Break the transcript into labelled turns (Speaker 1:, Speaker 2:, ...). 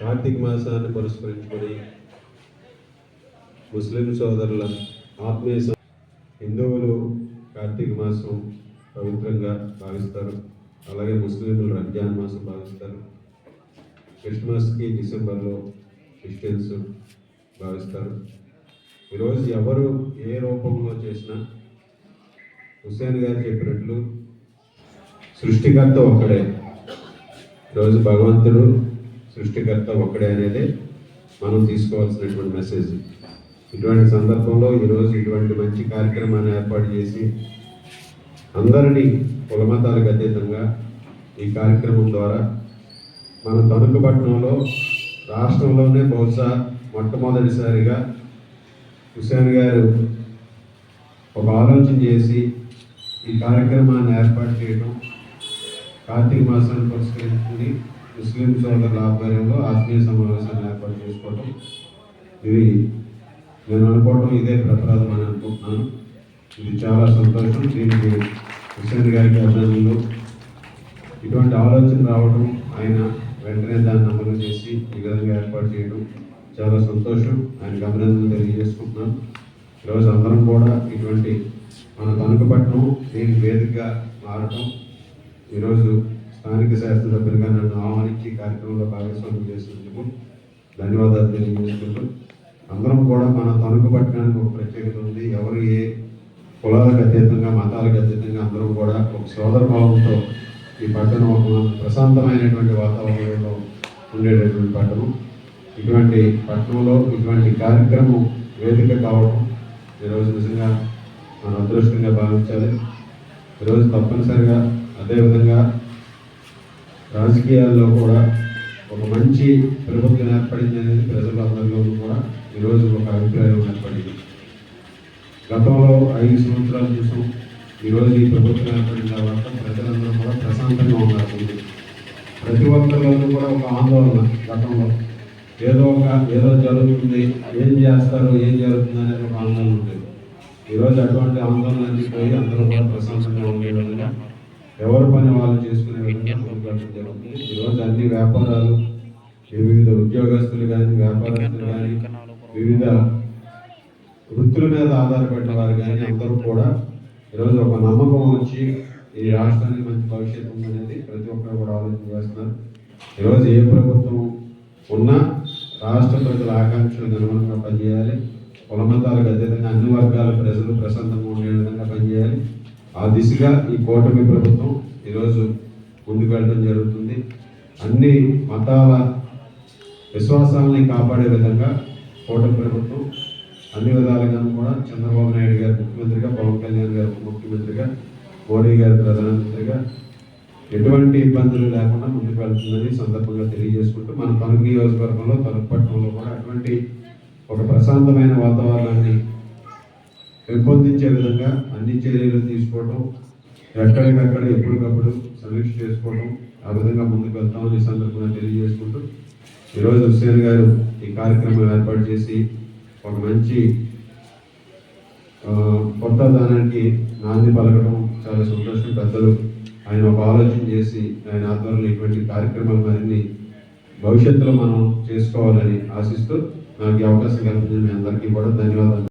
Speaker 1: కార్తీక మాసాన్ని పురస్కరించుకొని ముస్లిం సోదరుల ఆత్మీయ హిందువులు కార్తీక మాసం పవిత్రంగా భావిస్తారు. అలాగే ముస్లింలు రంజాన్ మాసం భావిస్తారు. క్రిస్మస్కి డిసెంబర్లో క్రిస్టియన్స్ భావిస్తారు. ఈరోజు ఎవరు ఏ రూపంలో చేసినా హుస్సేన్ గారు చెప్పినట్లు సృష్టికర్త ఒక్కడే. ఈరోజు భగవంతుడు సృష్టికర్త ఒక్కడే అనేది మనం తీసుకోవాల్సినటువంటి మెసేజ్ ఇటువంటి సందర్భంలో ఈరోజు ఇటువంటి మంచి కార్యక్రమాన్ని ఏర్పాటు చేసి అందరినీ కులమతాలకు అతీతంగా ఈ కార్యక్రమం ద్వారా మన తణుకు పట్టణంలో రాష్ట్రంలోనే బహుశా మొట్టమొదటిసారిగా హుసేన్ గారు ఒక ఆలోచన చేసి ఈ కార్యక్రమాన్ని ఏర్పాటు చేయడం కార్తీక మాసాన్ని పురస్కరించుకుని ముస్లిం సోదరుల ఆధ్వర్యంలో ఆత్మీయ సమావేశాన్ని ఏర్పాటు చేసుకోవడం ఇది నేను అనుకోవడం ఇదే ప్రప్రదం అని అనుకుంటున్నాను. ఇది చాలా సంతోషం. దీనికి హుసేన్ గారికి అభినందనలు. ఇటువంటి ఆలోచన రావడం ఆయన వెంటనే దాన్ని అమలు చేసి ఈ విధంగా ఏర్పాటు చేయడం చాలా సంతోషం. ఆయనకు అభినందనలు తెలియజేసుకుంటున్నాను. ఈరోజు అందరం కూడా ఇటువంటి మన తణుకుపట్నం దీనికి వేదికగా మారటం ఈరోజు స్థానిక శాసనసభ్యులుగా నన్ను ఆహ్వానించి కార్యక్రమంలో భాగస్వామ్యం చేసినందుకు ధన్యవాదాలు తెలియజేసుకుంటూ అందరం కూడా మన తణుకు పట్టణానికి ఒక ప్రత్యేకత ఉంది. ఎవరు ఏ కులాలకు అతీతంగా మతాలకు అతీతంగా అందరం కూడా ఒక సోదర భావంతో ఈ పట్టణం ఒక ప్రశాంతమైనటువంటి వాతావరణంలో ఉండేటటువంటి పట్టణం. ఇటువంటి పట్టణంలో ఇటువంటి కార్యక్రమం వేదిక కావడం ఈరోజు నిజంగా మన అదృష్టంగా భావించాలి. ఈరోజు తప్పనిసరిగా అదేవిధంగా రాజకీయాల్లో కూడా ఒక మంచి ప్రభుత్వం ఏర్పడింది అనేది ప్రజలందరిలోనూ కూడా ఈరోజు ఒక అభిప్రాయం ఏర్పడింది. గతంలో ఐదు సంవత్సరాలు చూసాం ఈరోజు ఈ ప్రభుత్వం ఏర్పడిన తర్వాత ప్రజలందరూ కూడా ప్రశాంతంగా ఉన్నారు. ప్రతి ఒక్కరిలోనూ కూడా ఒక ఆందోళన గతంలో. ఏదో ఒక ఏదో జరుగుతుంది ఏం చేస్తారు ఏం జరుగుతుంది అనేది ఒక ఆందోళన ఉండేది. ఈరోజు అటువంటి ఆందోళన అన్ని పోయి అందరూ కూడా ప్రశాంతంగా ఉండే ఎవరి పని వాళ్ళు చేసుకునే విధంగా ముందుకెళ్ళడం జరుగుతుంది ఈరోజు అన్ని వ్యాపారాలు వివిధ ఉద్యోగస్తులు కానీ వ్యాపారస్తులు కానీ వివిధ వృత్తుల మీద ఆధారపడిన వారు కానీ అందరూ కూడా ఈరోజు ఒక నమ్మకం వచ్చి ఈ రాష్ట్రానికి మంచి భవిష్యత్తు ఉందనేది ప్రతి ఒక్కరు కూడా ఆలోచన చేస్తున్నారు. ఈరోజు ఏ ప్రభుత్వం ఉన్నా రాష్ట్ర ప్రజల ఆకాంక్షలకు అనుగుణంగా పనిచేయాలి. కులమతాలకు అతీతంగా అన్ని వర్గాల ప్రజలు ప్రశాంతంగా ఉండే విధంగా పనిచేయాలి. దిశగా ఈ కూటమి ప్రభుత్వం ఈరోజు ముందుకు వెళ్ళడం జరుగుతుంది. అన్ని మతాల విశ్వాసాలని కాపాడే విధంగా కూటమి ప్రభుత్వం అన్ని విధాలుగా కూడా చంద్రబాబు నాయుడు గారు ముఖ్యమంత్రిగా పవన్ కళ్యాణ్ గారు ముఖ్యమంత్రిగా మోడీ గారు ప్రధానమంత్రిగా ఎటువంటి ఇబ్బందులు లేకుండా ముందుకు వెళ్తుందని సందర్భంగా తెలియజేసుకుంటూ మన తణుకు నియోజకవర్గంలో తణుకు పట్టణంలో కూడా అటువంటి ఒక ప్రశాంతమైన వాతావరణాన్ని పెంపొందించే విధంగా అన్ని చర్యలు తీసుకోవటం ఎక్కడికక్కడ ఎప్పటికప్పుడు సమీక్ష చేసుకోవడం ఆ విధంగా ముందుకు వెళ్తామని ఈ సందర్భంగా తెలియజేసుకుంటూ ఈరోజు హుస్సేన్ గారు ఈ కార్యక్రమం ఏర్పాటు చేసి ఒక మంచి కొత్త దానానికి నాంది పలకడం చాలా సంతోషం. పెద్దలు ఆయన ఒక ఆలోచన చేసి ఆయన ఆధ్వర్యంలో ఇటువంటి కార్యక్రమాలు మరిన్ని భవిష్యత్తులో మనం చేసుకోవాలని ఆశిస్తూ నాకు ఈ అవకాశం కల్పించిన మీ అందరికీ కూడా ధన్యవాదాలు.